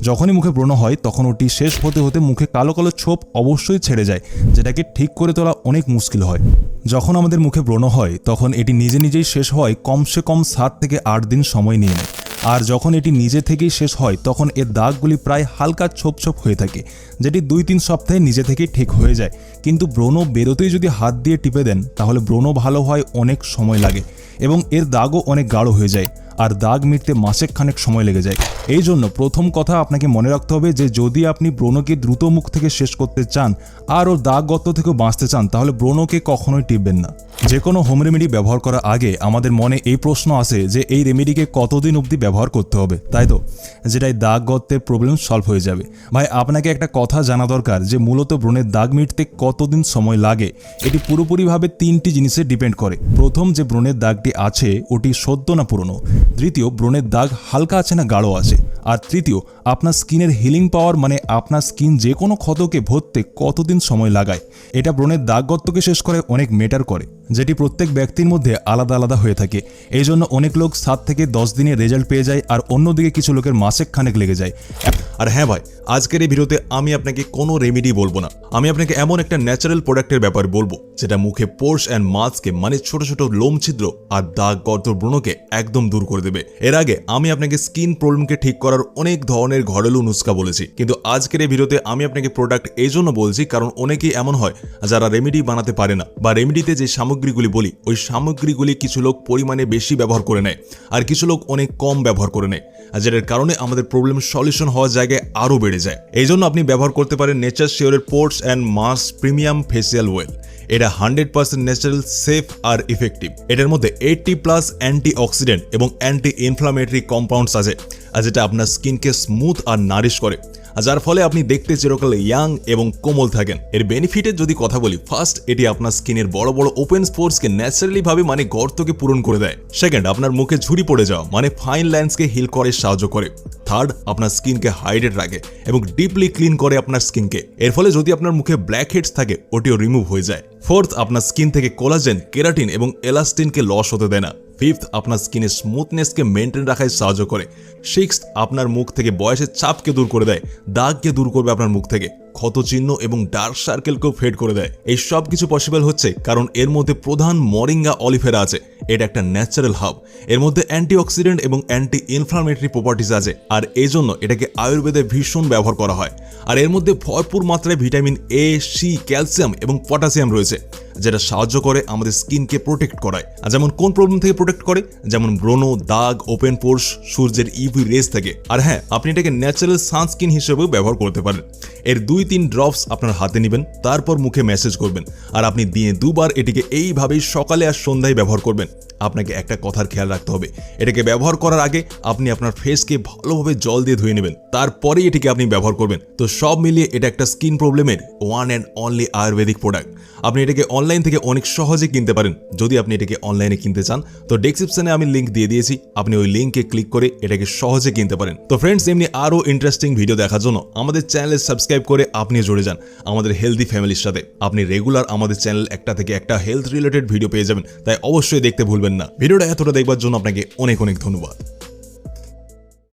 যখনই মুখে ব্রণ হয়, তখন ওটি শেষ হতে হতে মুখে কালো কালো ছোপ অবশ্যই ছেড়ে যায়, যেটাকে ঠিক করে তোলা অনেক মুশকিল হয়। যখন আমাদের মুখে ব্রণ হয়, তখন এটি নিজে নিজেই শেষ হয় কমসে কম সাত থেকে আট দিন সময় নিয়ে নেয়। আর যখন এটি নিজে থেকেই শেষ হয়, তখন এর দাগগুলি প্রায় হালকা ছোপ ছোপ হয়ে থাকে, যেটি দুই তিন সপ্তাহে নিজে থেকেই ঠিক হয়ে যায়। কিন্তু ব্রণ বেরোতেই যদি হাত দিয়ে টিপে দেন, তাহলে ব্রণ ভালো হয় অনেক সময় লাগে এবং এর দাগও অনেক গাঢ় হয়ে যায়। আর দাগ মিটতে মাসেক খানেক সময় লেগে যায়। এই জন্য প্রথম কথা আপনাকে মনে রাখতে হবে যে, যদি আপনি ব্রণকে দ্রুত মুখ থেকে শেষ করতে চান আর ওর দাগ গর্ত থেকেও বাঁচতে চান, তাহলে ব্রণকে কখনোই টিপবেন না। যে কোনো হোম রেমেডি ব্যবহার করার আগে আমাদের মনে এই প্রশ্ন আসে যে, এই রেমেডিকে কতদিন অবধি ব্যবহার করতে হবে? তাই তো? যেটাই দাগ গর্তের প্রবলেম সলভ হয়ে যাবে। ভাই, আপনাকে একটা কথা জানা দরকার যে, মূলত ব্রণের দাগ মিটতে কতদিন সময় লাগে? এটি পুরোপুরিভাবে তিনটি জিনিসে ডিপেন্ড করে। প্রথম যে ব্রণের দাগটি আছে, ওটি সদ্য না পুরনো? দ্বিতীয় ব্রণের দাগ হালকা আছে না গাঢ় আছে আর তৃতীয়, আপনার স্কিনের হিলিং পাওয়ার মানে আপনার স্কিন যে কোনো ক্ষতকে ভরতে কতদিন সময় লাগায়। এটা ব্রণের দাগ গর্তকে শেষ করে অনেক মেটার করে, যেটি প্রত্যেক ব্যক্তির মধ্যে আলাদা আলাদা হয়ে থাকে। এই জন্য অনেক লোক সাত থেকে দশ দিনে রেজাল্ট পেয়ে যায় আর অন্যদিকে কিছু লোকের মাসেক খানেক লেগে যায়। আর হ্যাঁ ভাই, আজকের এই ভিডিওতে আমি আপনাকে কোনো রেমেডি বলব না। আমি আপনাকে এমন একটা ন্যাচারাল প্রোডাক্টের ব্যাপার বলব, যেটা মুখে পোর্স অ্যান্ড মাস্ককে মানে ছোট ছোট লোম ছিদ্র আর দাগ গর্ত ব্রণকে একদম দূর করে দেবে। এর আগে আমি আপনাকে স্কিন প্রবলেমকে ঠিক করার অনেক ধরনের ঘরেলু নুস্কা বলেছি। কিন্তু আজকের এই ভিডিওতে আমি আপনাকে প্রোডাক্ট এই জন্য বলছি, কারণ অনেকেই এমন হয় যারা রেমেডি বানাতে পারে না বা রেমেডিতে যে সামগ্রীগুলি বলি, ওই সামগ্রীগুলি কিছু লোক পরিমাণে বেশি ব্যবহার করে নেয় আর কিছু লোক অনেক কম ব্যবহার করে নেয়, আর যেটার কারণে আমাদের প্রবলেম সলিউশন হওয়ার জায়গায় আরও বেড়ে যায়। এই জন্য আপনি ব্যবহার করতে পারেন nature শিওরের ports and mass premium facial oil এটা হান্ড্রেড পার্সেন্ট ন্যাচারাল, সেফ আর ইফেক্টিভ। এটার মধ্যে এইটটি প্লাস অ্যান্টি অক্সিডেন্ট এবং অ্যান্টি ইনফ্লামেটরি কম্পাউন্ডস আছে, আর যেটা আপনার স্কিনকে স্মুথ আর নারিশ করে যার ফলে আপনি দেখতে চিরকাল ইয়াং এবং কোমল থাকেন। এর বেনিফিটের যদি কথা বলি, ফার্স্ট, এটি আপনার স্কিনের বড় বড় ওপেন স্পোর্টসকে ন্যাচারালি ভাবে মানে গর্তকে পূরণ করে দেয়। সেকেন্ড, আপনার মুখে ঝুড়ি পড়ে যাওয়া মানে ফাইন লাইন্সকে হিল করে, সাহায্য করে। থার্ড আপনার স্কিনকে হাইড্রেট রাখে এবং ডিপলি ক্লিন করে আপনার স্কিনকে। এর ফলে যদি আপনার মুখে ব্ল্যাক হেডস থাকে, ওটিও রিমুভ হয়ে যায়। ফোর্থ, আপনার স্কিন থেকে কোলাজেন, কেরাটিন এবং এলাস্টিনকে লস হতে দেয় না। ফিফথ, আপনার স্কিনের স্মুথনেসকে মেনটেন রাখায় সাহায্য করে। সিক্স আপনার মুখ থেকে বয়সের চাপকে দূর করে দেয়, দাগকে দূর করবে আপনার মুখ থেকে। ক্ষত চিহ্ন এবং ডার্ক সার্কেলকেও ফেড করে দেয়। এই সব কিছু পসিবল হচ্ছে কারণ এর মধ্যে প্রধান মরিঙ্গা অলিফেরা আছে। এটা একটা ন্যাচারাল হাব এর মধ্যে অ্যান্টিঅক্সিডেন্ট এবং অ্যান্টি ইনফ্লামেটরি প্রপার্টিস আছে। আর এই জন্য এটাকে আয়ুর্বেদে ভীষণ ব্যবহার করা হয়। আর এর মধ্যে ভরপুর মাত্রায় ভিটামিন এ সি ক্যালসিয়াম এবং পটাশিয়াম রয়েছে। যেটা সাহায্য করে আমাদের স্কিনকে প্রোটেক্ট করায়। যেমন কোন প্রবলেম থেকে প্রোটেক্ট করে? যেমন ব্রণ, দাগ ওপেন পোর্স সূর্যের ইভি রেস থেকে। আর হ্যাঁ আপনি এটাকে ন্যাচারাল সানস্ক্রিন হিসেবেও ব্যবহার করতে পারেন। এর দুই তিন ড্রপস আপনার হাতে নেবেন, তারপর মুখে মেসেজ করবেন। আর আপনি দিনে দুবার এটিকে এইভাবেই সকালে আর সন্ধ্যায় ব্যবহার করবেন। আপনাকে একটা কথার খেয়াল রাখতে হবে। এটাকে ব্যবহার করার আগে আপনি আপনার ফেসকে ভালোভাবে জল দিয়ে ধুয়ে নেবেন। তারপরেই এটিকে আপনি ব্যবহার করবেন। তো সব মিলিয়ে এটা একটা স্কিন প্রবলেমের one and only Ayurvedic product আপনি এটাকে অনলাইন থেকে অনেক সহজে কিনতে পারেন। যদি আপনি এটাকে অনলাইনে কিনতে চান, তো ডেসক্রিপশনে আমি লিঙ্ক দিয়ে দিয়েছি। আপনি ওই লিঙ্কে ক্লিক করে এটাকে সহজে কিনতে পারেন। তো ফ্রেন্ডস এমনি আরও ইন্টারেস্টিং ভিডিও দেখার জন্য আমাদের চ্যানেলে সাবস্ক্রাইব করে আপনি জুড়ে যান, আমাদের হেলদি ফ্যামিলির সাথে। আপনি রেগুলার আমাদের চ্যানেল একটা থেকে একটা হেলথ রিলেটেড ভিডিও পেয়ে যাবেন, তাই অবশ্যই দেখতে ভুলবেন না। ভিডিওটা এতটা দেখবার জন্য আপনাকে অনেক অনেক ধন্যবাদ।